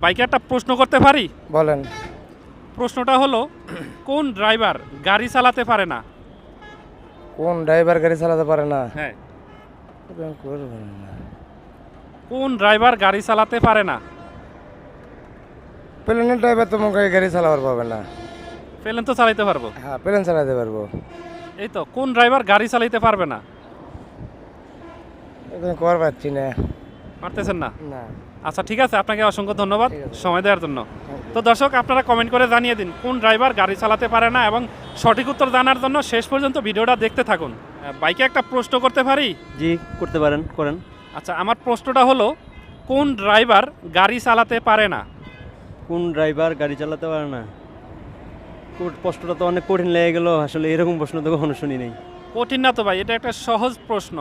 বাইকে একটা প্রশ্ন করতে পারি? বলেন। প্রশ্নটা হলো কোন ড্রাইভার গাড়ি চালাতে পারে না? কোন ড্রাইভার গাড়ি চালাতে পারে না? হ্যাঁ। কোন ড্রাইভার গাড়ি চালাতে পারে না? প্লেনের ড্রাইভার তো মুখে গাড়ি চালাবার পাবে না। প্লেন তো চালাইতে পারব। হ্যাঁ প্লেন চালাতে পারব। এই তো কোন ড্রাইভার গাড়ি চালাইতে পারবে না? কর পাচ্ছি না। পারতেছেন না? না। আচ্ছা ঠিক আছে আপনাকে অসংখ্য ধন্যবাদ সময় দেওয়ার জন্য। তো দর্শক আপনারা কমেন্ট করে জানিয়ে দিন কোন ড্রাইভার গাড়ি চালাতে পারে না এবং সঠিক উত্তর জানার জন্য শেষ পর্যন্ত ভিডিওটা দেখতে থাকুন। বাইকে একটা প্রশ্ন করতে পারি? জি করতে পারেন করেন। আচ্ছা আমার প্রশ্নটা হলো কোন ড্রাইভার গাড়ি চালাতে পারে না? কোন ড্রাইভার গাড়ি চালাতে পারে না? প্রশ্নটা তো অনেক কঠিন লেগে গেল আসলে এরকম প্রশ্ন তো কখনো শুনি নাই। কঠিন না তো ভাই এটা একটা সহজ প্রশ্ন।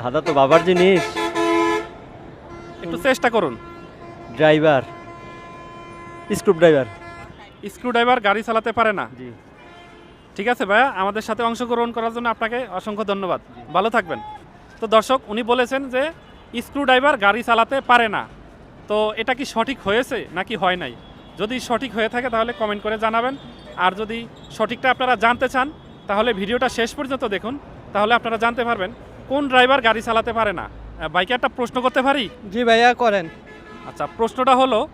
দাদা তো বাবার জিনিস। একটু চেষ্টা করুন। Driver screw driver screw driver গাড়ি চালাতে পারে না। জি। ঠিক আছে ভাইয়া আমাদের সাথে অংশগ্রহণ করার জন্য আপনাকে অসংখ্য ধন্যবাদ। ভালো থাকবেন। তো দর্শক উনি বলেছেন যে স্ক্রু ড্রাইভার গাড়ি চালাতে পারে না। তো এটা কি সঠিক হয়েছে নাকি হয় নাই? যদি সঠিক হয়ে থাকে তাহলে কমেন্ট করে জানাবেন। আর যদি সঠিকটা আপনারা জানতে চান তাহলে ভিডিওটা শেষ পর্যন্ত দেখুন। তাহলে আপনারা জানতে পারবেন কোন ড্রাইভার গাড়ি চালাতে পারে না। বাইকে একটা প্রশ্ন করতে পারি? জি ভাইয়া করেন। আচ্ছা প্রশ্নটা হলো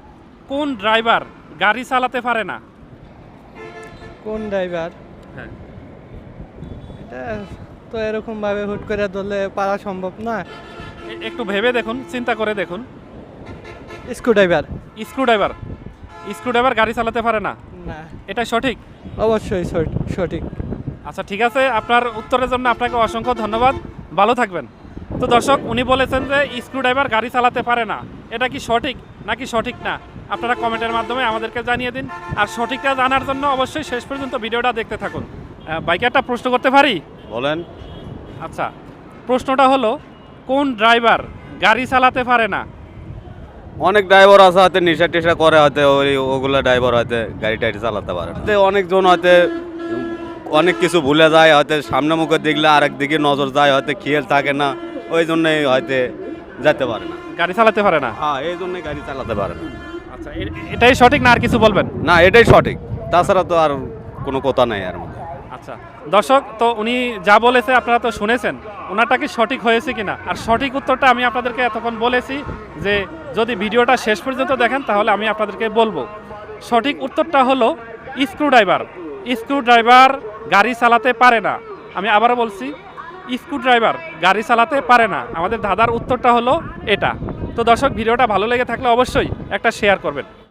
কোন ড্রাইভার গাড়ি চালাতে পারে না? কোন ড্রাইভার? হ্যাঁ। এটা তো এরকম ভাবে হুট করে ধরলে পারা সম্ভব না। একটু ভেবে দেখুন চিন্তা করে দেখুন। Screw driver screw driver screw driver গাড়ি চালাতে পারে না? না। এটা সঠিক? অবশ্যই সঠ- সঠিক। আচ্ছা ঠিক আছে আপনার উত্তরের জন্য আপনাকে অসংখ্য ধন্যবাদ। ভালো থাকবেন। তো দর্শক উনি বলেছেন যে স্ক্রু ড্রাইভার গাড়ি চালাতে পারে না। এটা কি সঠিক নাকি সঠিক না? আপনারা কমেন্টের মাধ্যমে আমাদেরকে জানিয়ে দিন। আর সঠিকটা জানার জন্য অবশ্যই শেষ পর্যন্ত ভিডিওটা দেখতে থাকুন। আহ, বাইকে একটা প্রশ্ন করতে পারি? বলেন। আচ্ছা প্রশ্নটা হলো কোন ড্রাইভার গাড়ি চালাতে পারে না? অনেক ড্রাইভার আছে হয়তো নেশা টেশা করে হয়তো ওই ওগুলা ড্রাইভার হয়তো গাড়ি টাড়ি চালাতে পারে না। অনেকজন হয়তো অনেক কিছু ভুলে যায় হয়তো সামনে মুখে দেখলে আরেক দিকে নজর যায় হয়তো খেয়াল থাকে না। ওই জন্যই হয়তো যেতে পারে না। গাড়ি চালাতে পারে না? হ্যাঁ এই জন্যই গাড়ি চালাতে পারে না। আচ্ছা এটাই সঠিক না আর কিছু বলবেন? না এটাই সঠিক। তাছাড়া তো আর কোনো কথা নেই আর মধ্যে। আচ্ছা দর্শক তো উনি যা বলেছে আপনারা তো শুনেছেন ওনারটা কি সঠিক হয়েছে কিনা? আর সঠিক উত্তরটা আমি আপনাদেরকে এতক্ষণ বলেছি যে যদি ভিডিওটা শেষ পর্যন্ত দেখেন তাহলে আমি আপনাদেরকে বলব। সঠিক উত্তরটা হলো স্ক্রু ড্রাইভার স্ক্রু ড্রাইভার গাড়ি চালাতে পারে না। আমি আবারও বলছি স্ক্রু ড্রাইভার গাড়ি চালাতে পারে না। আমাদের দাদার উত্তরটা হলো এটা। তো দর্শক, ভিডিওটা ভালো লেগে থাকলে অবশ্যই একটা শেয়ার করবেন।